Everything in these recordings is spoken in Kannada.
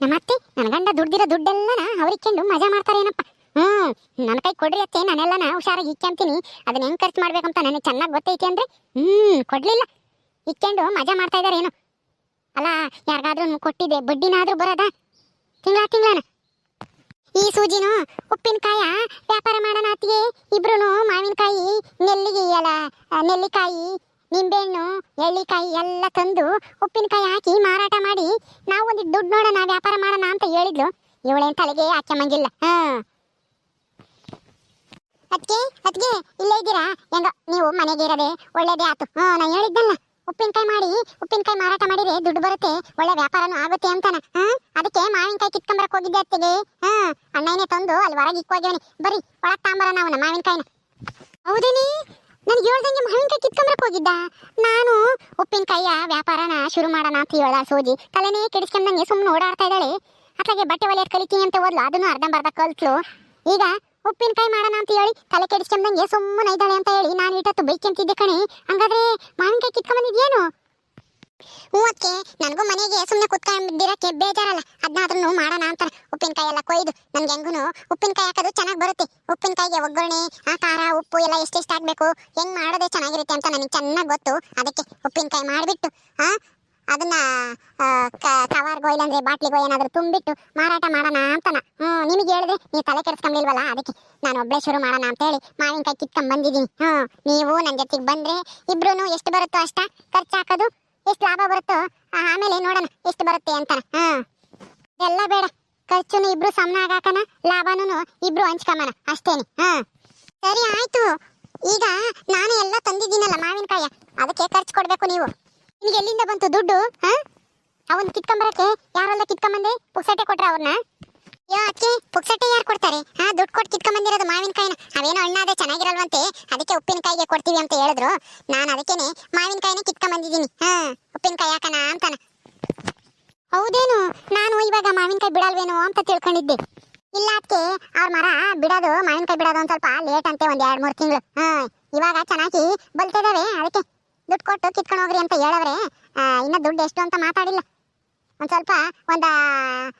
ನಮ್ಮತ್ತೆ ನನ್ನ ಗಂಡ ದುಡ್ಡಿರೋ ದುಡ್ಡೆಲ್ಲನ ಅವ್ರಿಕ್ಕೊಂಡು ಮಜಾ ಮಾಡ್ತಾರೇನಪ್ಪ ಹ್ಮ್ ನನ್ನ ಕೈ ಕೊಡ್ರಿ ಅತ್ತೆ, ನಾನೆಲ್ಲನ ಹುಷಾರಾಗಿ ಇಕ್ಕೊಂತೀನಿ ಅದನ್ನ ಹೆಂಗೆ ಖರ್ಚು ಮಾಡ್ಬೇಕಂತ ನನಗೆ ಚೆನ್ನಾಗಿ ಗೊತ್ತೈತಿ ಅಂದ್ರೆ, ಹ್ಮ್, ಕೊಡ್ಲಿಲ್ಲ. ಇಕ್ಕೊಂಡು ಮಜಾ ಮಾಡ್ತಾ ಇದಾರೇನು ಅಲ್ಲ, ಯಾರಿಗಾದ್ರೂ ಕೊಟ್ಟಿದ್ದೆ ಬಡ್ಡಿನಾದ್ರೂ ಬರೋದಾ? ತಿಂಗಳ, ತಿಂಗಳನ? ಈ ಸೂಜಿನು ಉಪ್ಪಿನಕಾಯ ವ್ಯಾಪಾರ ಮಾಡೋಣ ಅತ್ತಿಗೆ. ಇಬ್ರು ಮಾವಿನಕಾಯಿ, ನೆಲ್ಲಿಗೆ ಅಲ್ಲ ನೆಲ್ಲಿಕಾಯಿ ನಿಂಬೆಹಣ್ಣು, ಎಳ್ಳಿಕಾಯಿ ಎಲ್ಲ ತಂದು ಉಪ್ಪಿನಕಾಯಿ ಹಾಕಿ ಮಾರಾಟ ಮಾಡಿ ನಾವು ಒಂದು ದುಡ್ಡು ನೋಡೋಣ, ವ್ಯಾಪಾರ ಮಾಡೋಣ ಅಂತ ಹೇಳಿದ್ಲು. ಇವಳೇನ್ ತಲೆಗೆ ಹಾಕ್ಯಮಂಗಿಲ್ಲ ಹಾ. ಅದ್ಕೆ ಅದ್ಕೆ ಇಲ್ಲೇ ಇದ್ದೀರಾ? ಹೆಂಗ, ನೀವು ಮನೆಗೆ ಇರದೆ ಒಳ್ಳೇದೇ ಆತು. ಹಾ ನಾ ಹೇಳಿದ್ದಲ್ಲ. ಉಪ್ಪಿನಕಾಯಿ ಮಾಡಿ, ಉಪ್ಪಿನಕಾಯಿ ಮಾರಾಟ ಮಾಡಿದ್ರೆ ದುಡ್ಡು ಬರುತ್ತೆ, ಒಳ್ಳೆ ವ್ಯಾಪಾರನೂ ಆಗುತ್ತೆ ಅಂತಾನ. ಹಾ, ಅದಕ್ಕೆ ಮಾವಿನಕಾಯಿ ಕಿತ್ಕೊಂಬರಕ್ ಹೋಗಿದ್ದೆ ಅತ್ತಿಗೆ. ಹಾ ಅಣ್ಣನೇ ತಂದು ಅಲ್ಲಿ ಹೊರಗೆ ಇಕ್ಕೋಗ್ಯವನಿ ಬರೀ ಒಳಗ್ ತಾಂಬರ ನಾವು ಮಾವಿನಕಾಯಿನ. ಹೌದೇನಿ? ನನ್ಗೆ ಹೇಳ್ದಂಗೆ ಮಾವಿನಕಾಯಿ ಕಿತ್ಕೊಂಬರಕ್ ಹೋಗಿದ್ದ? ನಾನು ಉಪ್ಪಿನಕಾಯಿಯ ವ್ಯಾಪಾರನ ಶುರು ಮಾಡೋಣ ಅಂತ ಹೇಳ್ದ ಸೋಜಿ. ತಲೆನೇ ಕೆಡಿಸ್ಕೊಂಡಂಗೆ ಸುಮ್ಮನೆ ಓಡಾಡ್ತಾ ಇದ್ದಾಳೆ. ಅట్లాಗೆ ಬಟ್ಟೆ ಒಲೆಯ ಕಲಿತೀನಿ ಅಂತ ಓದ್ಲು. ಅದನ್ನು ಅರ್ಧಂಬರ್ಧ ಕಲ್ತ್ಲು. ಈಗ ಉಪ್ಪಿನಕಾಯಿ ಮಾಡೋಣ ಅಂತ ಹೇಳಿ ತಲೆ ಕೆಡಿಸ್ಕೊಂಡಂಗೆ ಸುಮ್ಮನೆ ಇದ್ದಾಳೆ ಅಂತ ಹೇಳಿ ನಾನು ಇಟ್ಟತ್ತು ಬೈಕೆಂತಿದ್ದೆ ಕಣೆ. ಹಂಗಾದ್ರೆ ಮಾವಿನಕಾಯಿ ಕಿತ್ಕೊಂಬಂದಿದ್ಯೇನು? ಹ್ಞೂ ಅದಕ್ಕೆ ನನಗೂ ಮನೆಗೆ ಸುಮ್ಮನೆ ಕುತ್ಕೊಂಡಿರಕ್ಕೆ ಬೇಜಾರಲ್ಲ. ಅದನ್ನಾದ್ರೂ ಮಾಡೋಣ ಅಂತ ಉಪ್ಪಿನಕಾಯಿ ಎಲ್ಲ ಕೊಯ್ದು, ನನ್ಗೆ ಹೆಂಗೂ ಉಪ್ಪಿನಕಾಯಿ ಹಾಕೋದು ಚೆನ್ನಾಗಿ ಬರುತ್ತೆ. ಉಪ್ಪಿನಕಾಯಿಗೆ ಒಗ್ಗರಣೆ, ಆ ಖಾರ, ಉಪ್ಪು ಎಲ್ಲ ಎಷ್ಟೆಷ್ಟು ಹಾಕಬೇಕು, ಹೆಂಗ್ ಮಾಡೋದೆ ಚೆನ್ನಾಗಿರುತ್ತೆ ಅಂತ ನನಗೆ ಚೆನ್ನಾಗಿ ಗೊತ್ತು. ಅದಕ್ಕೆ ಉಪ್ಪಿನಕಾಯಿ ಮಾಡಿಬಿಟ್ಟು, ಆ, ಅದನ್ನ ಕವರ್ಗೋ ಇಲ್ಲಾಂದ್ರೆ ಬಾಟ್ಲಿಗೋ ಏನಾದರೂ ತುಂಬಿಟ್ಟು ಮಾರಾಟ ಮಾಡೋಣ ಅಂತನ. ಹ್ಞೂ ನಿಮಗೆ ಹೇಳಿದ್ರೆ ನೀವು ತಲೆ ಕೆಡಿಸ್ಕೊಂಡಿಲ್ವಲ್ಲ ಅದಕ್ಕೆ ನಾನು ಒಬ್ಬಳೇ ಶುರು ಮಾಡೋಣ ಅಂತ ಹೇಳಿ ಮಾವಿನಕಾಯಿ ಕಿತ್ಕೊಂಡು ಬಂದಿದ್ದೀನಿ. ಹ್ಞೂ ನೀವು ನನ್ನ ಜೊತೆಗೆ ಬಂದ್ರೆ ಇಬ್ರು ಎಷ್ಟು ಬರುತ್ತೋ ಅಷ್ಟ ಖರ್ಚು ಹಾಕೋದು ಎಷ್ಟು ಲಾಭ ಬರುತ್ತೋ ಆಮೇಲೆ ನೋಡೋಣ ಎಷ್ಟು ಬರುತ್ತೆ ಅಂತ. ಹಾ ಎಲ್ಲ ಬೇಡ. ಖರ್ಚು ಇಬ್ರು ಸಮನ ಆಗಾಕನ ಲಾಭನೂ ಇಬ್ರು ಹಂಚ್ಕಮನ ಅಷ್ಟೇನೆ. ಹಾ ಸರಿ, ಆಯ್ತು. ಈಗ ನಾನು ಎಲ್ಲ ತಂದಿದ್ದೀನಲ್ಲ ಮಾವಿನಕಾಯ. ಅದಕ್ಕೆ ಖರ್ಚು ಕೊಡ್ಬೇಕು ನೀವು. ನಿಮ್ಗೆ ಎಲ್ಲಿಂದ ಬಂತು ದುಡ್ಡು, ಹಾ? ಅವನ್ ಕಿತ್ಕೊಂಬರಕ್ಕೆ ಯಾರೆಲ್ಲ ಕಿತ್ಕೊಂಬಂದೆ ಪುಕ್ಸಟೆ ಕೊಟ್ರ ಅವ್ರನ್ನ? ಯೋ ಅಕ್ಕಿ ಪುಕ್ಸಟ್ಟೆ ಯಾರು ಕೊಡ್ತಾರೆ? ಹಾ, ದುಡ್ಡು ಕೊಟ್ಟು ಕಿತ್ಕೊಂಬಂದಿರೋದು ಮಾವಿನಕಾಯಿನ ಅವೇನೋ ಹಣ್ಣಾದೆ ಚೆನ್ನಾಗಿರಲ್ವಂತೆ. ಅದಕ್ಕೆ ಉಪ್ಪಿನಕಾಯಿಗೆ ಕೊಡ್ತೀವಿ ಅಂತ ಹೇಳಿದ್ರು. ನಾನು ಅದಕ್ಕೇನೆ ಮಾವಿನಕಾಯಿನ ಕಿತ್ಕೊಂಬಂದಿದ್ದೀನಿ. ಹಾ ಉಪ್ಪಿನಕಾಯಿ ಹಾಕಣ ಅಂತಾನ. ಹೌದೇನು? ನಾನು ಇವಾಗ ಮಾವಿನಕಾಯಿ ಬಿಡಲ್ವೇನೋ ಅಂತ ತಿಳ್ಕೊಂಡಿದ್ದೆ. ಇಲ್ಲ ಅದಕ್ಕೆ ಅವ್ರ ಮರ ಬಿಡೋದು ಮಾವಿನಕಾಯಿ ಬಿಡೋದು ಒಂದು ಸ್ವಲ್ಪ ಲೇಟ್ ಅಂತೆ, ಒಂದು ಎರಡು ಮೂರು ತಿಂಗಳು. ಹಾ, ಇವಾಗ ಚೆನ್ನಾಗಿ ಬಲ್ತಿದಾವೆ, ಅದಕ್ಕೆ ದುಡ್ಡು ಕೊಟ್ಟು ಕಿತ್ಕೊಂಡು ಹೋಗ್ರಿ ಅಂತ ಹೇಳವ್ರೆ. ಇನ್ನ ದುಡ್ಡು ಎಷ್ಟು ಅಂತ ಮಾತಾಡಿಲ್ಲ. ಒಂದ್ ಸ್ವಲ್ಪ ಒಂದ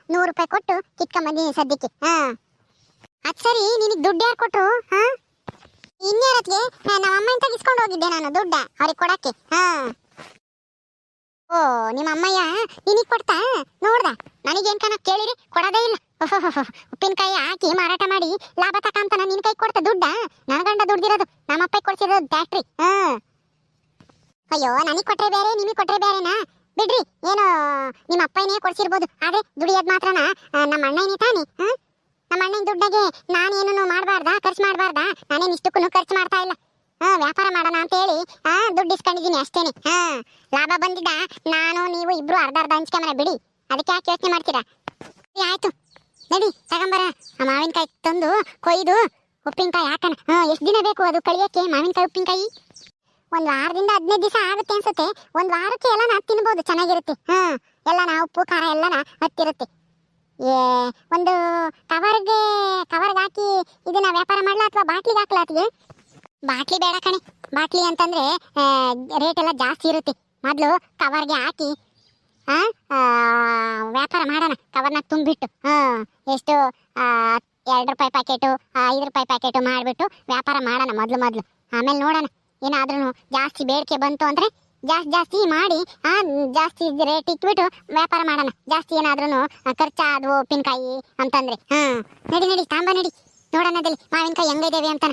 ನೂರು ರೂಪಾಯಿ ಕೊಟ್ಟು ಕಿತ್ಕೊಂಡ್ ಬಂದೀನಿ ಸದ್ಯಕ್ಕೆ. ಹಾ. ಅದ್ ಸರಿ, ನಿನಗೆ ದುಡ್ಡು ಯಾರು ಕೊಟ್ಟರು ಹಾ? ಇನ್ಯಾರತ್ಗೆ ನಮ್ಮ ಅಮ್ಮ ಅಂತ ಇಸ್ಕೊಂಡು ಹೋಗಿದ್ದೆ ನಾನು ದುಡ್ಡ ಅವ್ರಿಗೆ ಕೊಡಕ್ಕೆ. ಹಾ. ಓ ನಿಮ್ಮ ಅಮ್ಮಯ್ಯ ನಿನಗೆ ಕೊಡ್ತಾ? ನೋಡ್ದ, ನನಗೇನ್ ಕಣ ಕೇಳಿರಿ, ಕೊಡೋದೇ ಇಲ್ಲ. ಉಪ್ಪಿನಕಾಯಿ ಹಾಕಿ ಮಾರಾಟ ಮಾಡಿ ಲಾಭ ತಕಂತಾನ ನಿನ್ ಕೈ ಕೊಡ್ತಾ ದುಡ್ಡ? ನನ್ನ ಗಂಡ ದುಡ್ದಿರೋದು ನಮ್ಮಪ್ಪ ಕೊಡ್ಸಿರೋದು ಫ್ಯಾಕ್ಟ್ರಿ ಹಾ. ಅಯ್ಯೋ, ನನಗೆ ಕೊಟ್ರೆ ಬೇರೆ, ನಿಮಗೆ ಕೊಟ್ರೆ ಬೇರೆನಾ? ಬಿಡ್ರಿ, ಏನು ನಿಮ್ಮ ಅಪ್ಪನೇ ಕೊಡ್ಸಿರ್ಬೋದು. ಆದ್ರೆ ದುಡಿಯೋದ್ ಮಾತ್ರನ? ನಮ್ಮ ಅಣ್ಣನೇ ತಾನೆ? ನಮ್ಮ ಅಣ್ಣನ ದುಡ್ಡಾಗೆ ನಾನೇನು ಮಾಡಬಾರ್ದಾ, ಖರ್ಚು ಮಾಡಬಾರ್ದಾ? ನಾನೇನು ಇಷ್ಟಕ್ಕೂ ಖರ್ಚು ಮಾಡ್ತಾ ಇಲ್ಲ. ಹಾ, ವ್ಯಾಪಾರ ಮಾಡೋಣ ಅಂತ ಹೇಳಿ, ಹಾ, ದುಡ್ಡು ಇಸ್ಕೊಂಡಿದ್ದೀನಿ ಅಷ್ಟೇನೆ. ಹಾ, ಲಾಭ ಬಂದಿದ್ದ, ನಾನು, ನೀವು ಇಬ್ರು ಅರ್ಧ ಅರ್ಧ ಹಂಚ್ಕೊಂಬರ ಬಿಡಿ. ಅದಕ್ಕೆ ಯಾಕೆ ಯೋಚನೆ ಮಾಡ್ತೀರಾ? ಆಯ್ತು. ನಡಿ ತಗೊಂಬರ ಆ ಮಾವಿನಕಾಯಿ ತಂದು ಕೊಯ್ದು, ಉಪ್ಪಿನಕಾಯಿ ಹಾಕೋಣ. ಹಾ, ಎಷ್ಟು ದಿನ ಬೇಕು ಅದು ಕಳಿಯೋಕ್ಕೆ ಮಾವಿನಕಾಯಿ, ಉಪ್ಪಿನಕಾಯಿ? ಒಂದ್ ವಾರದಿಂದ ಹದಿನೈದು ದಿವಸ ಆಗುತ್ತೆ ಅನ್ಸುತ್ತೆ. ಒಂದ್ ವಾರಕ್ಕೆ ಎಲ್ಲ ನಾ ತಿನ್ಬೋದು, ಚೆನ್ನಾಗಿರುತ್ತೆ. ಹಾ ಎಲ್ಲ ನಾ ಉಪ್ಪು, ಖಾರ ಎಲ್ಲಾನ ಹತ್ತಿರುತ್ತೆ. ಏ, ಒಂದು ಕವರ್ಗೆ ಕವರ್ಗೆ ಹಾಕಿ ಇದನ್ನ ವ್ಯಾಪಾರ ಮಾಡ್ಲಾ ಅಥವಾ ಬಾಟ್ಲಿಗೆ ಹಾಕ್ಲಾ ಅತಿಗೆ ಬಾಟ್ಲಿ ಬೇಡ ಕಣೆ. ಬಾಟ್ಲಿ ಅಂತಂದ್ರೆ ರೇಟ್ ಎಲ್ಲ ಜಾಸ್ತಿ ಇರುತ್ತೆ. ಮೊದಲು ಕವರ್ಗೆ ಹಾಕಿ ವ್ಯಾಪಾರ ಮಾಡೋಣ. ಕವರ್ನ ತುಂಬಿಟ್ಟು ಹ್ಮ್ ಎಷ್ಟು ಎರಡು ರೂಪಾಯಿ ಪ್ಯಾಕೆಟು ಐದು ರೂಪಾಯಿ ಪ್ಯಾಕೆಟು ಮಾಡಿಬಿಟ್ಟು ವ್ಯಾಪಾರ ಮಾಡೋಣ ಮೊದಲು ಮೊದಲು. ಆಮೇಲೆ ನೋಡೋಣ. ಏನಾದ್ರೂ ಜಾಸ್ತಿ ಬೇಡಿಕೆ ಬಂತು ಅಂದ್ರೆ ಜಾಸ್ತಿ ಜಾಸ್ತಿ ಮಾಡಿ, ಆ, ಜಾಸ್ತಿ ರೇಟ್ ಇಟ್ಬಿಟ್ಟು ವ್ಯಾಪಾರ ಮಾಡೋಣ. ಜಾಸ್ತಿ ಏನಾದ್ರೂ ಖರ್ಚಾದವು ಉಪ್ಪಿನಕಾಯಿ ಅಂತಂದ್ರೆ. ಹಾ, ನಡಿ ನಡಿ, ತಾಂಬ ನಡಿ. ನೋಡೋಣ ಅದಲ್ಲಿ ಮಾವಿನಕಾಯಿ ಹೆಂಗಿದ್ದೇವೆ ಅಂತಾನ.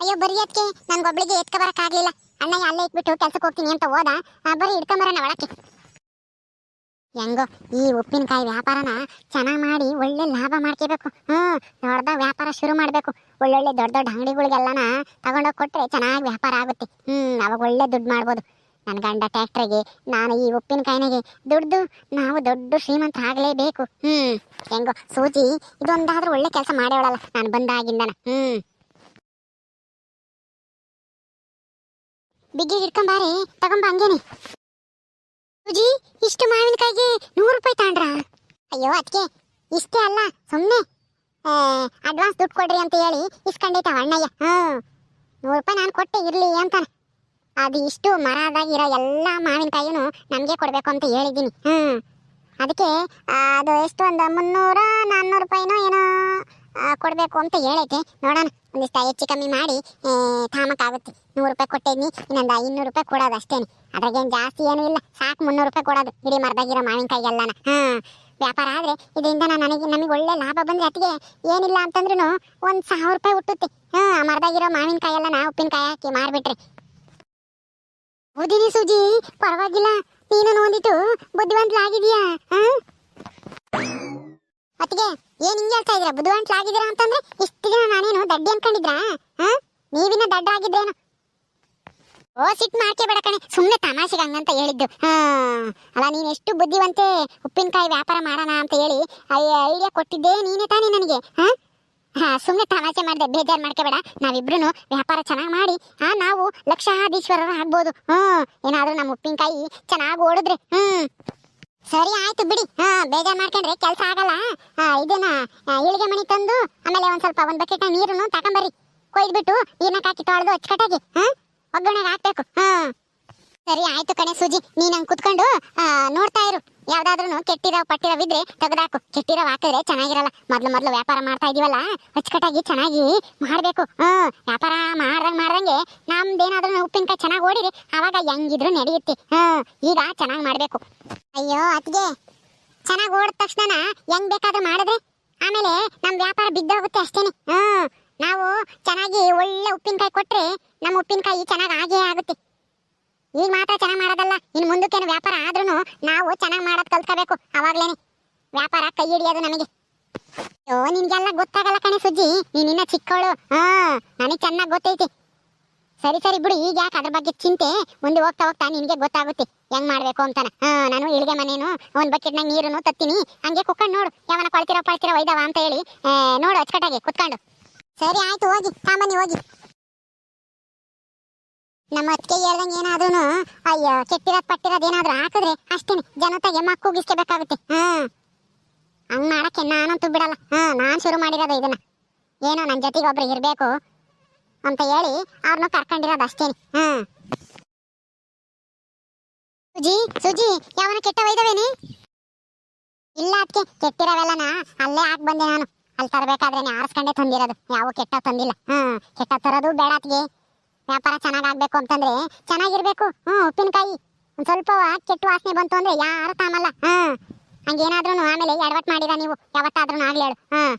ಅಯ್ಯೋ ಬರೀ ಅದಕ್ಕೆ ನನ್ಗೊಬ್ಳಿಗೆ ಎತ್ಕ ಬರೋಕ್ಕಾಗಲಿಲ್ಲ. ಅಣ್ಣಯ್ಯ ಅಲ್ಲೇ ಇಟ್ಬಿಟ್ಟು ಕೆಲ್ಸಕ್ಕೆ ಹೋಗ್ತೀನಿ ಅಂತ ಹೋದ. ಬರೀ ಇಟ್ಕೊಂಬರೋಣ ಒಳಕ್ಕೆ. ಹೆಂಗೋ, ಈ ಉಪ್ಪಿನಕಾಯಿ ವ್ಯಾಪಾರನ ಚೆನ್ನಾಗಿ ಮಾಡಿ ಒಳ್ಳೆ ಲಾಭ ಮಾಡ್ಕೋಬೇಕು. ಹ್ಮ್ ದೊಡ್ಡ ವ್ಯಾಪಾರ ಶುರು ಮಾಡಬೇಕು. ಒಳ್ಳೊಳ್ಳೆ ದೊಡ್ಡ ದೊಡ್ಡ ಅಂಗಡಿಗಳಿಗೆಲ್ಲನ ತಗೊಂಡೋಗಿ ಕೊಟ್ರೆ ಚೆನ್ನಾಗಿ ವ್ಯಾಪಾರ ಆಗುತ್ತೆ. ಹ್ಮ್ ಅವಾಗ ಒಳ್ಳೆ ದುಡ್ಡು ಮಾಡ್ಬೋದು. ನನ್ನ ಗಂಡ ಟ್ಯಾಕ್ಟ್ರಿಗೆ ನಾನು ಈ ಉಪ್ಪಿನಕಾಯಿನಾಗೆ ದುಡ್ದು, ನಾವು ದೊಡ್ಡ ಶ್ರೀಮಂತ ಆಗಲೇಬೇಕು. ಹ್ಮ್ ಹೆಂಗೋ, ಸೂಜಿ, ಇದೊಂದಾದ್ರೂ ಒಳ್ಳೆ ಕೆಲಸ ಮಾಡೇವಳಲ್ಲ ನಾನು ಬಂದಾಗಿಂದನ. ಹ್ಮ್ ಬಿಗ್ಗಿ ಹಿಡ್ಕೊಂಬಾರಿ, ತಗೊಂಬ ಹಂಗೇನೆ. ಸೂಜಿ ಇಷ್ಟು ಮಾವಿನಕಾಯಿಗೆ ನೂರು ರೂಪಾಯಿ ತಾಂಡ್ರ? ಅಯ್ಯೋ ಅದಕ್ಕೆ ಇಷ್ಟೇ ಅಲ್ಲ ಸುಮ್ಮನೆ ಅಡ್ವಾನ್ಸ್ ದುಡ್ಡು ಕೊಡ್ರಿ ಅಂತ ಹೇಳಿ ಇಸ್ಕೊಂಡೈತ ಅಣ್ಣಯ್ಯ. ಹ್ಞೂ. ನೂರು ರೂಪಾಯಿ ನಾನು ಕೊಟ್ಟೆ, ಇರ್ಲಿ ಅಂತಾನೆ. ಅದು ಇಷ್ಟು ಮರದಾಗಿರೋ ಎಲ್ಲ ಮಾವಿನಕಾಯಿನೂ ನಮಗೆ ಕೊಡಬೇಕು ಅಂತ ಹೇಳಿದ್ದೀನಿ. ಹ್ಞೂ. ಅದಕ್ಕೆ ಅದು ಎಷ್ಟು ಒಂದು ಮುನ್ನೂರ, ನಾನ್ನೂರು ರೂಪಾಯಿನೋ ಏನೋ ಕೊಡ್ಬೇಕು ಅಂತ ಹೇಳೈತೆ. ನೋಡೋಣ. ಒಂದಿಷ್ಟ ಹೆಚ್ಚು ಕಮ್ಮಿ ಮಾಡಿ ತಾಮಕ್ಕಾಗುತ್ತೆ ನೂರು ರೂಪಾಯಿ ಕೊಟ್ಟೇನಿ ಇನ್ನೊಂದು ಇನ್ನೂರು ರೂಪಾಯಿ ಕೊಡೋದು ಅಷ್ಟೇನೆ. ಅದ್ರಾಗೇನು ಜಾಸ್ತಿ ಏನೂ ಇಲ್ಲ. ಸಾಕು, ಮುನ್ನೂರು ರೂಪಾಯಿ ಕೊಡೋದು. ಇಡೀ ಮರದಾಗಿರೋ ಮಾವಿನಕಾಯಿಗೆಲ್ಲನ ಹಾಂ, ವ್ಯಾಪಾರ ಆದರೆ ಇದರಿಂದ ನಾನು ನನಗೆ, ನಮಗೆ ಒಳ್ಳೆ ಲಾಭ ಬಂದರೆ ಅತಿಗೆ ಏನಿಲ್ಲ ಅಂತಂದ್ರೂ ಒಂದು ಸಾವಿರ ರೂಪಾಯಿ ಹುಟ್ಟುತ್ತೆ. ಹಾಂ ಮರದಾಗಿರೋ ಮಾವಿನಕಾಯಿ ಎಲ್ಲ ನಾ ಉಪ್ಪಿನಕಾಯಿ ಹಾಕಿ ಮಾರ್ಬಿಟ್ರಿ. ಓದಿನಿ ಸೂಜಿ, ಪರವಾಗಿಲ್ಲ. ನೀನು ನೋಂದಿಟ್ಟು ಬುದ್ಧಿವಂತಲಾಗಿದೆಯಾ? ಹಾಂ? ಅತ್ತಿಗೆ, ಏನ್ ಹಿಂಗೆ ಹೇಳ್ತಾ ಇದೀರಾ ಬುದ್ಧಿವಂತಲಾಗಿದ್ದೀರಾ ಅಂತಂದ್ರೆ ಇಷ್ಟು ದಿನ ನಾನೇನು ದಡ್ಡಿ ಅನ್ಕೊಂಡಿದ್ರಾ? ಹಾ? ನೀವಿನ ದಡ್ಡ ಆಗಿದ್ರೇನು ಓ ಸಿಟ್ ಮಾಡ್ಕೆ ಬೇಡ ಕಣೆ. ಸುಮ್ಮನೆ ತಮಾಷೆಗೆ ಹಂಗಂತ ಹೇಳಿದ್ದು. ಹಾ. ಅಲ್ಲ, ನೀನ್ ಎಷ್ಟು ಬುದ್ಧಿವಂತೆ ಉಪ್ಪಿನಕಾಯಿ ವ್ಯಾಪಾರ ಮಾಡೋಣ ಅಂತ ಹೇಳಿ ಐಡಿಯಾ ಕೊಟ್ಟಿದ್ದೆ ನೀನೇ ತಾನೇ ನನಗೆ, ಹಾ? ಹಾ ಸುಮ್ಮನೆ ತಮಾಷೆ ಮಾಡಿದೆ, ಬೇಜಾರು ಮಾಡ್ಕೋಬೇಡ ನಾವಿಬ್ರು ವ್ಯಾಪಾರ ಚೆನ್ನಾಗಿ ಮಾಡಿ ಹಾ ನಾವು ಲಕ್ಷಾಧೀಶ್ವರರು ಆಗ್ಬೋದು. ಹ್ಞೂ ಏನಾದರೂ ನಮ್ಮ ಉಪ್ಪಿನಕಾಯಿ ಚೆನ್ನಾಗಿ ಓಡಿದ್ರೆ, ಹ್ಮ್. ಸರಿ ಆಯ್ತು ಬಿಡಿ. ಹಾ, ಬೇಜಾರ್ ಮಾಡ್ಕೊಂಡ್ರೆ ಕೆಲಸ ಆಗಲ್ಲ. ಇದನ್ನ ಇಳಿಗೆ ಮಣಿ ತಂದು, ಆಮೇಲೆ ಒಂದ್ ಸ್ವಲ್ಪ ಒಂದ್ ಬಕೆಟ್ ನೀರನ್ನು ತಗೊಂಬರ್ರಿ. ಕೊಯ್ದ್ಬಿಟ್ಟು ನೀರ್ನ ಕಾಕಿ ತೊಳೆದು ಅಚ್ಚಕಟ್ಟಾಗಿ, ಹಾ, ಒಗ್ಗರಣೆಗೆ ಹಾಕ್ಬೇಕು. ಹಾ. ಸರಿ ಆಯ್ತು ಕಣೆ ಸೂಜಿ, ನೀನ್ ಹಂಗ್ ಕುತ್ಕೊಂಡು ನೋಡ್ತಾ ಇರು. ಯಾವ್ದಾದ್ರು ಕೆಟ್ಟಿರೋ ಪಟ್ಟಿರೋ ಇದ್ರೆ ತೆಗೆದಾಕು. ಕೆಟ್ಟಿರೋ ಹಾಕಿದ್ರೆ ಚೆನ್ನಾಗಿರಲ್ಲ. ಮೊದ್ಲು ಮೊದ್ಲು ವ್ಯಾಪಾರ ಮಾಡ್ತಾ ಇದೀವಲ್ಲ, ಅಚ್ಚಕಟ್ಟಾಗಿ ಚೆನ್ನಾಗಿ ಮಾಡ್ಬೇಕು. ಹ್ಮ್ ವ್ಯಾಪಾರ ಮಾಡ್ದಂಗ್ ಮಾಡ್ದಂಗೆ ನಮ್ದೇನಾದ್ರೂ ಉಪ್ಪಿನಕಾಯಿ ಚೆನ್ನಾಗಿ ಓಡಿರಿ. ಅವಾಗ ಹೆಂಗಿದ್ರು ನಡೆಯುತ್ತೆ. ಹ್ಮ್ ಈಗ ಚೆನ್ನಾಗಿ ಮಾಡ್ಬೇಕು. ಅಯ್ಯೋ ಅತ್ಗೆ ಚೆನ್ನಾಗಿ ಓಡಿದ ತಕ್ಷಣ ಹೆಂಗ್ ಬೇಕಾದ್ರೂ ಮಾಡಿದ್ರೆ. ಆಮೇಲೆ ನಮ್ಮ ವ್ಯಾಪಾರ ಬಿದ್ದೋಗುತ್ತೆ ಅಷ್ಟೇನೆ. ಹ್ಮ್ ನಾವು ಚೆನ್ನಾಗಿ ಒಳ್ಳೆ ಉಪ್ಪಿನಕಾಯಿ ಕೊಟ್ರೆ ನಮ್ಮ ಉಪ್ಪಿನಕಾಯಿ ಚೆನ್ನಾಗಿ ಆಗೇ ಆಗುತ್ತೆ. ಈಗ ಮಾತ್ರ ಚೆನ್ನಾಗಿ ಮಾಡೋದಲ್ಲ ಇನ್ನು ಮುಂದಕ್ಕೇನು ವ್ಯಾಪಾರ ಆದ್ರೂ ನಾವು ಚೆನ್ನಾಗಿ ಮಾಡೋದು ಕಲ್ತ್ಕೋಬೇಕು, ಅವಾಗ್ಲೇನೆ. ವ್ಯಾಪಾರ ಕೈ ಹಿಡಿಯೋದು ನಮಗೆ. ಅಯ್ಯೋ, ನಿನ್ಗೆಲ್ಲ ಗೊತ್ತಾಗಲ್ಲ ಕಣೆ ಸುಜ್ಜಿ ನೀನಿನ್ನ ಚಿಕ್ಕವಳು ಹಾ ನನಗೆ ಚೆನ್ನಾಗಿ ಗೊತ್ತೈತಿ. ಸರಿ ಸರಿ, ಬಿಡು. ಈಗ ಯಾಕೆ ಅದ್ರ ಬಗ್ಗೆ ಚಿಂತೆ? ಮುಂದೆ ಹೋಗ್ತಾ ಹೋಗ್ತಾ ನಿನಗೆ ಗೊತ್ತಾಗುತ್ತೆ. ಹೆಂಗ್ ಮಾಡ್ಬೇಕು ಅಂತಾನ. ಹಾ, ನಾನು ಇಳಿಗೆ ಮನೇನು, ಒಂದ್ ಬಕೆಟ್ನಾಗ ನೀರನ್ನು ತತ್ತೀನಿ. ಹಂಗೆ ಕುಕ್ಕೊಂಡು ನೋಡು. ಯಾವನ ಕೊಳ್ತಿರೋ ಪಳ್ತಿರೋ ಒಯ್ದಾವ ಅಂತ ಹೇಳಿ. ನೋಡು ಅಚ್ಚಕಟ್ಟಾಗಿ, ಕುತ್ಕೊಂಡು. ಸರಿ, ಆಯ್ತು, ಹೋಗಿ. ಸಾಮಾನ್ಯ ಹೋಗಿ. ನಮ್ಮ ಅತ್ತಿಗೆ ಹೇಳ್ದಂಗೆ ಏನಾದ್ರೂ ಅಯ್ಯೋ, ಕೆಟ್ಟಿರೋದ್ ಪಟ್ಟಿರೋದ್ ಏನಾದ್ರೂ ಹಾಕಿದ್ರೆ ಅಷ್ಟೇನೆ. ಜನತೆಗೆ ಮಕ್ಕು ಗಿಸ್ಕೋಬೇಕಾಗುತ್ತೆ ಹಾ. ಹಂಗ್ ಮಾಡಕ್ಕೆ ನಾನಂತೂ ಬಿಡಲ್ಲ. ಹಾ, ನಾನ್ ಶುರು ಮಾಡಿರೋದು ಇದನ್ನ. ಏನೋ ನನ್ನ ಜೊತೆಗೆ ಒಬ್ರು ಇರ್ಬೇಕು. ಅಂತ ಹೇಳಿ ಅವ್ರನ್ನ ಕರ್ಕೊಂಡಿರೋದು ಅಷ್ಟೇನೆ. ಹಾ ಸುಜಿ ಸುಜಿ ಯಾವನ ಕೆಟ್ಟ ಒಯ್ದವೇನಿ? ಇಲ್ಲ ಅದಕ್ಕೆ ನಾ ಅಲ್ಲೇ ಹಾಕ್ ಬಂದೆ ನಾನು. ಅಲ್ಲಿ ತರಬೇಕಾದ್ರೆ ಆರಿಸ್ಕೊಂಡೆ ತಂದಿರೋದು. ಯಾವ ಕೆಟ್ಟ ತಂದಿಲ್ಲ. ಹ್ಮ್. ಕೆಟ್ಟ ತರೋದು ಬೇಡ ಅತ್ಗೆ ವ್ಯಾಪಾರ ಚೆನ್ನಾಗಿ ಆಗ್ಬೇಕು ಅಂತಂದ್ರೆ ಚೆನ್ನಾಗಿರ್ಬೇಕು. ಹ್ಮ್ ಉಪ್ಪಿನಕಾಯಿ. ಒಂದ್ ಸ್ವಲ್ಪ ಕೆಟ್ಟು ವಾಸನೆ ಬಂತು ಅಂದ್ರೆ ಯಾರು ತಾಮಲ್ಲ. ಹ್ಮ್. ಹಂಗೇನಾದ್ರೂ ಆಮೇಲೆ ಎಡವಟ್ ಮಾಡಿರ ನೀವು. ಯಾವತ್ತಾದ್ರೂ ಆಗ್ಲಿ ಹೇಳು. ಹ್ಮ್.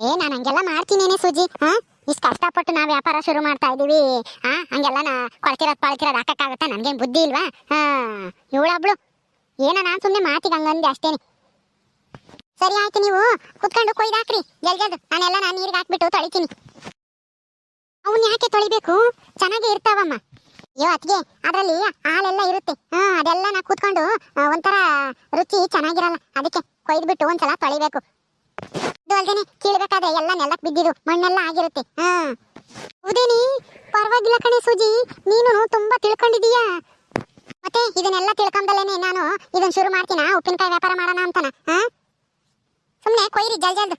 ಏ ನಾನು ಹಂಗೆಲ್ಲ ಮಾಡ್ತೀನೇನೆ ಸುಜಿ. ಹಾ ಇಷ್ಟು ಕಷ್ಟಪಟ್ಟು ನಾವು ವ್ಯಾಪಾರ ಶುರು ಮಾಡ್ತಾ ಇದೀವಿ. ಹಾ ಹಂಗೆಲ್ಲ ನಾ ಕೊಳ್ತಿರೋದು ಪಳ್ತಿರೋದ್ ಹಾಕಕ್ಕಾಗುತ್ತಾ? ನನ್ಗೇನ್ ಬುದ್ಧಿ ಇಲ್ವಾ? ಹಾ ಇವಳಬ್ಳು. ಏನೋ ನಾನು ಸುಮ್ಮನೆ ಮಾತಿಗೆ ಹಂಗಂದೆ ಅಷ್ಟೇನೆ ಸರಿ ಆಯ್ತು ನೀವು ಕುತ್ಕೊಂಡು ಕೊಯ್ದಾಕ್ರಿ ಜಲ್ ಜಲ್ದು ನಾನೆಲ್ಲ ನಾನು ನೀರಿಗೆ ಹಾಕ್ಬಿಟ್ಟು ತೊಳಿತೀನಿ. ಅವನ್ ಯಾಕೆ ತೊಳಿಬೇಕು? ಚೆನ್ನಾಗಿ ಇರ್ತಾವಮ್ಮ. ಅಯ್ಯೋ ಅತ್ಗೆ ಅದ್ರಲ್ಲಿ ಹಾಲೆಲ್ಲ ಇರುತ್ತೆ. ಹಾ ಅದೆಲ್ಲ ನಾ ಕೂತ್ಕೊಂಡು ಆ, ಒಂಥರ ರುಚಿ ಚೆನ್ನಾಗಿರಲ್ಲ. ಅದಕ್ಕೆ ಕೊಯ್ದ್ಬಿಟ್ಟು ಒಂದ್ಸಲ ತೊಳಿಬೇಕು. ಇದು ಅಲ್ದೇನೆ ಕೀಳ್ಬೇಕಾದ್ರೆ ಎಲ್ಲ ನೆಲಕ್ ಬಿದ್ದಿದ್ದು ಮಣ್ಣೆಲ್ಲ ಆಗಿರುತ್ತೆ. ಹಾ. ಹೌದೇನಿ? ಪರವಾಗಿಲ್ಲ ಕಣೆ ಸೂಜಿ ನೀನು ತುಂಬಾ ತಿಳ್ಕೊಂಡಿದೀಯಾ ಮತ್ತೆ ಇದನ್ನೆಲ್ಲ ತಿಳ್ಕೊಂಡಲ್ಲೇನೆ ನಾನು ಇದನ್ನ ಶುರು ಮಾಡ್ತೀನ? ಉಪ್ಪಿನಕಾಯಿ ವ್ಯಾಪಾರ ಮಾಡೋಣ ಅಂತಾನ ಹಾ? ಸುಮ್ನೆ ಕೊಯ್ರಿ ಜಲ್ ಜಲ್ದು.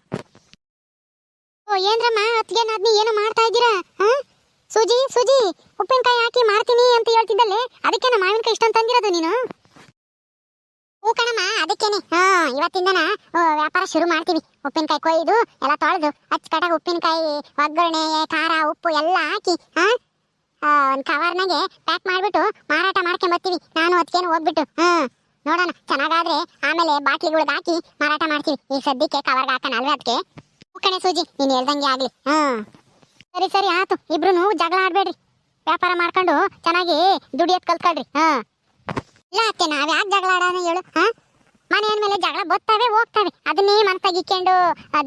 ಓ ಏನ್ರಮ್ಮ ಅತ್ಗೇನಾದ್ನಿ ಏನು ಮಾಡ್ತಾ ಇದ್ದೀರಾ? ಹಾ? ಸೂಜಿ ಸೂಜಿ ಉಪ್ಪಿನಕಾಯಿ ಹಾಕಿ ಮಾಡ್ತೀನಿ ಅಂತ ಹೇಳ್ತಿದ್ದಲ್ಲೇ ಅದಕ್ಕೆ ನಮ್ಮ ಮಾವಿನಕಾಯಿ ಇಷ್ಟ ತಂದಿರೋದು ನೀನು? ಹೂ ಕಣಮ್ಮ ಅದಕ್ಕೇನೆ. ಹಾ ಇವತ್ತಿಂದನ ಓ, ವ್ಯಾಪಾರ ಶುರು ಮಾಡ್ತೀವಿ. ಉಪ್ಪಿನಕಾಯಿ ಕೊಯ್ದು, ಎಲ್ಲ ತೊಳೆದು, ಅಚ್ಚಕಟ್ಟಾಗಿ ಉಪ್ಪಿನಕಾಯಿ, ಒಗ್ಗರಣೆ, ಖಾರ, ಉಪ್ಪು ಎಲ್ಲ ಹಾಕಿ ಹಾ ಒಂದು ಕವರ್ನಾಗೆ ಪ್ಯಾಕ್ ಮಾಡ್ಬಿಟ್ಟು ಮಾರಾಟ ಮಾಡ್ಕೊಂಡ್ ಬರ್ತೀವಿ. ನಾನು ಅದಕ್ಕೇನು ಹೋಗ್ಬಿಟ್ಟು ಹ್ಮ್ ನೋಡೋಣ. ಚೆನ್ನಾಗಾದ್ರೆ ಆಮೇಲೆ ಬಾಟ್ಲಿಗಳಿಗೆ ಹಾಕಿ ಮಾರಾಟ ಮಾಡ್ತೀವಿ. ಈಗ ಸದ್ಯಕ್ಕೆ ಕವರ್ಗೆ ಹಾಕೋಣ ಅಲ್ವೇ ಅದಕ್ಕೆ ಕಣೆ ಸೂಜಿ, ನೀನು ಹೇಳ್ದಂಗೆ ಆಗಲಿ ಹಾಂ ಸರಿ ಸರಿ ಆಯ್ತು ಇಬ್ರು ಜಗಳ ಆಡಬೇಡ್ರಿ. ವ್ಯಾಪಾರ ಮಾಡ್ಕೊಂಡು ಚೆನ್ನಾಗಿ ದುಡಿಯೋದು ಕಲ್ತ್ಕೊಳ್ರಿ ಹಾಂ ಇಲ್ಲ ಅತ್ತೆ ನಾವು ಯಾಕೆ ಜಗಳ ಆಡೋಣ ಹೇಳು ಹಾ ಮನೆ ಅಂದ್ಮೇಲೆ ಜಗಳ ಬರ್ತವೆ ಹೋಗ್ತವೆ. ಅದನ್ನೇ ಮನ ತೆಗಿಕೊಂಡು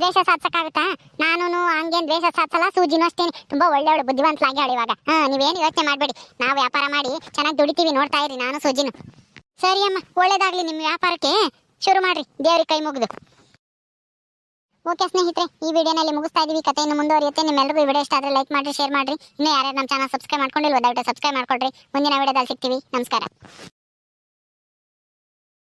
ದ್ವೇಷ ಸಾಧಿಸಕ್ಕಾಗುತ್ತಾ? ನಾನು ಹಂಗೇನ್ ದ್ವೇಷ ಸಾಧಿಸಲ್ಲ, ಸೂಜಿನೂ ಅಷ್ಟೇನೆ ತುಂಬಾ ಒಳ್ಳೆಯವಳು ಬುದ್ಧಿವಂತಲಾಗ್ಯಾಳು ಇವಾಗ. ಹಾ, ನೀವೇನು ಯೋಚನೆ ಮಾಡ್ಬೇಡಿ. ನಾವು ವ್ಯಾಪಾರ ಮಾಡಿ ಚೆನ್ನಾಗಿ ದುಡಿತೀವಿ, ನೋಡ್ತಾ ಇರಿ ನಾನು ಸೂಜಿನು. ಸರಿ ಅಮ್ಮ, ಒಳ್ಳೇದಾಗ್ಲಿ ನಿಮ್ಮ ವ್ಯಾಪಾರಕ್ಕೆ. ಶುರು ಮಾಡ್ರಿ, ದೇವ್ರಿಗೆ ಕೈ ಮುಗಿದು. ಓಕೆ ಸ್ನೇಹಿತರೆ, ಈ ವಿಡಿಯೋನಲ್ಲಿ ಮುಗಿಸ್ತಾ ಇದೀವಿ. ಕಥೆಯನ್ನು ಮುಂದುವರಿಯುತ್ತೆ. ನಿಮ್ಮೆಲ್ಲರಿಗೂ ವಿಡಿಯೋ ಇಷ್ಟ ಆದರೆ ಲೈಕ್ ಮಾಡಿರಿ, ಶೇರ್ ಮಾಡಿರಿ. ಇನ್ನೂ ಯಾರ್ಯಾರು ನಮ್ಮ ಚಾನಲ್ ಸಬ್ಸ್ಕ್ರೈಬ್ ಮಾಡ್ಕೊಂಡಿಲ್ಲ ದಯವಿಟ್ಟು ಸಬ್ಸ್ಕ್ರೈಬ್ ಮಾಡ್ಕೊಡ್ರಿ ಮುಂದಿನ ವಿಡಿಯೋದಲ್ಲಿ ಸಿಗ್ತೀವಿ. ನಮಸ್ಕಾರ.